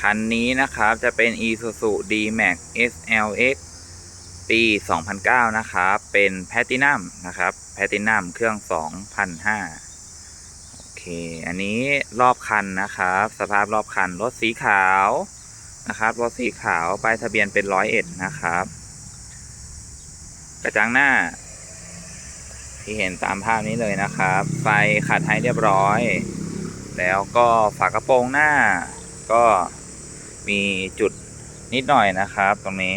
คันนี้นะครับจะเป็น Isuzu D-Max SLX ปี 2009 นะครับ เป็นแพตตินัมนะครับ แพตตินัมเครื่อง2,500โอเค อันนี้รอบคันนะครับ สภาพรอบคัน รถสีขาวนะครับ รถสีขาวป้ายทะเบียนเป็นร้อยเอ็ดนะครับ กระจังหน้า ที่เห็นตามภาพนี้เลยนะครับ ไฟขัดให้เรียบร้อย แล้วก็ฝากระโปรงหน้าก็ มีจุดนิดหน่อยนะครับ ตรงนี้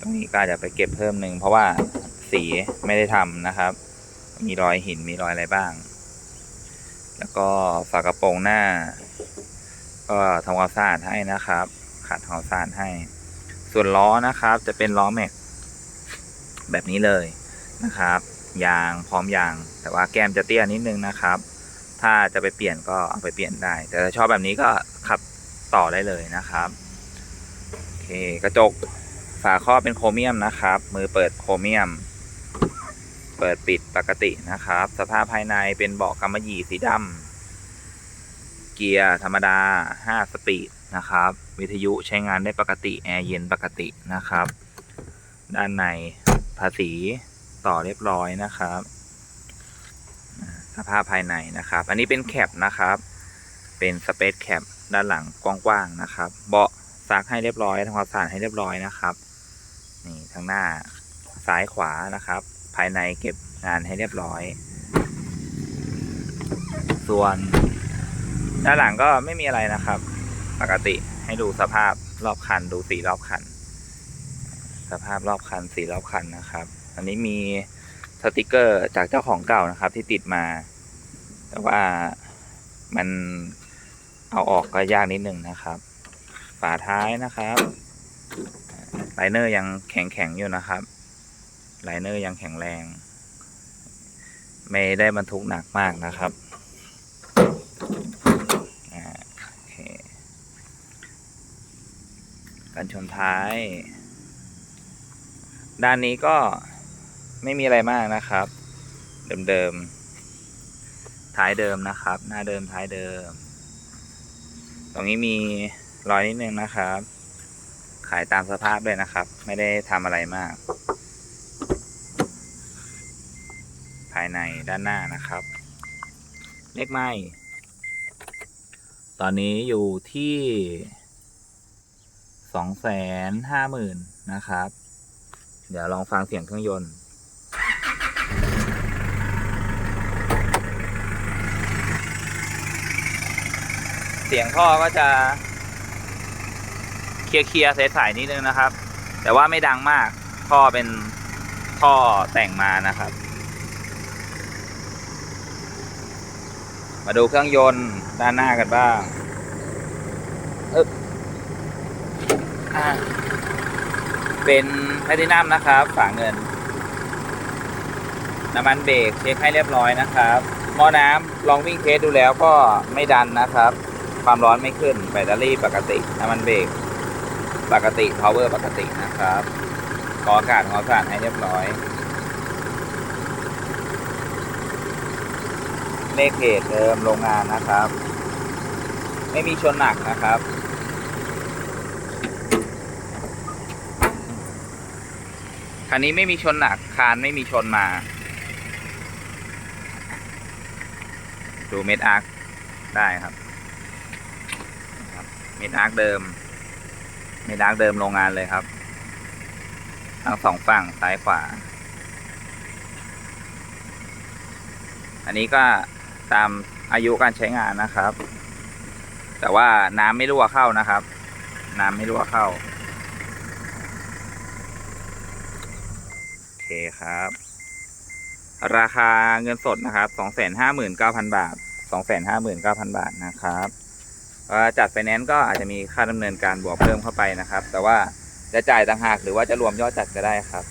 ตรงนี้ก็อาจจะไปเก็บเพิ่มหนึ่งเพราะว่าสีไม่ได้ทำนะครับ มีรอยหินมีรอยอะไรบ้าง แล้วก็ฝากระโปรงหน้า ก็ทำความสะอาดให้นะครับ ขัดทำความสะอาดให้ ส่วนล้อนะครับ จะเป็นล้อแม็กแบบนี้เลยนะครับ ยางพร้อมยาง แต่ว่าแก้มจะเตี้ยนิดนึงนะครับ ถ้าจะไปเปลี่ยนก็เอาไปเปลี่ยนได้ แต่ถ้าชอบแบบนี้ก็ขับ ต่อได้เลยนะครับโอเคกระจกฝาครอบเป็นโครเมียมนะครับ มือเปิดโครเมียม เปิดปิดปกตินะครับ สภาพภายในเป็นเบาะกำมะหยี่สีดำเกียร์ธรรมดา 5 สปีดนะครับ วิทยุใช้งานได้ปกติ แอร์เย็นปกตินะครับ ด้านในภาษีต่อเรียบร้อยนะครับ สภาพภายในนะครับ อันนี้เป็นแคปนะครับ เป็นสเปซแคป ด้านหลังกว้างๆนะครับ เบาะซักให้เรียบร้อยทำความสะอาดให้เรียบร้อยนะครับนี่ทางหน้าซ้ายขวานะครับ ภายในเก็บงานให้เรียบร้อย ส่วน ด้านหลังก็ไม่มีอะไรนะครับ ปกติให้ดูสภาพรอบคันดูสีรอบคัน สภาพรอบคันสีรอบคันนะครับ อันนี้มีสติกเกอร์จากเจ้าของเก่านะครับที่ติดมา แต่ว่ามัน เอาออกก็ยากนิดหนึ่งนะครับ ฝาท้ายนะครับไลเนอร์ยังแข็งแข็งๆอยู่นะครับไลเนอร์ยังแข็งแรง ไม่ได้บรรทุกหนักมากนะครับอ่าโอเคกันชนท้าย ด้านนี้ก็ไม่มีอะไรมากนะครับ เดิมๆท้ายเดิมนะครับ หน้าเดิมท้ายเดิม ตรงนี้มีรอยนิดนึงนะครับ ขายตามสภาพเลยนะครับ ไม่ได้ทำอะไรมาก ภายในด้านหน้านะครับ เลขไม้ตอนนี้อยู่ที่สองแสนห้าหมื่นนะครับ เดี๋ยวลองฟังเสียงเครื่องยนต์ เสียงท่อก็จะเคลียร์เคลียร์ใสๆนิดนึงนะครับ แต่ว่าไม่ดังมากท่อเป็นท่อแต่งมานะครับ มาดูเครื่องยนต์ด้านหน้ากันบ้างเออเป็นแพลตินัมนะครับ ฝาเงิน น้ำมันเบรกเช็คให้เรียบร้อยนะครับหม้อน้ำลองวิ่งเทสดูแล้วก็ไม่ดันนะครับ ความร้อนไม่ขึ้น แบตเตอรี่ปกติน้ำมันเบรกปกติ power ปกตินะครับกออากาศของอากาศให้เรียบร้อย เลขเพจเดิมโรงงานนะครับ ไม่มีชนหนักนะครับ คันนี้ไม่มีชนหนัก คานไม่มีชนมา ดูเม็ดอาร์คได้ครับ เมดาร์คเดิม เมดาร์คเดิมโรงงานเลยครับ ทั้งสองฝั่งซ้ายขวา อันนี้ก็ตามอายุการใช้งานนะครับ แต่ว่าน้ำไม่รั่วเข้านะครับ น้ำไม่รั่วเข้า โอเคครับ ราคาเงินสดนะครับสองแสนห้าหมื่นเก้าพันบาทสองแสนห้าหมื่นเก้าพันบาทนะครับ จัดไฟแนนซ์ก็อาจจะมีค่าดำเนินการบวกเพิ่มเข้าไปนะครับ แต่ว่าจะจ่ายต่างหากหรือว่าจะรวมยอดจัดก็ได้ครับ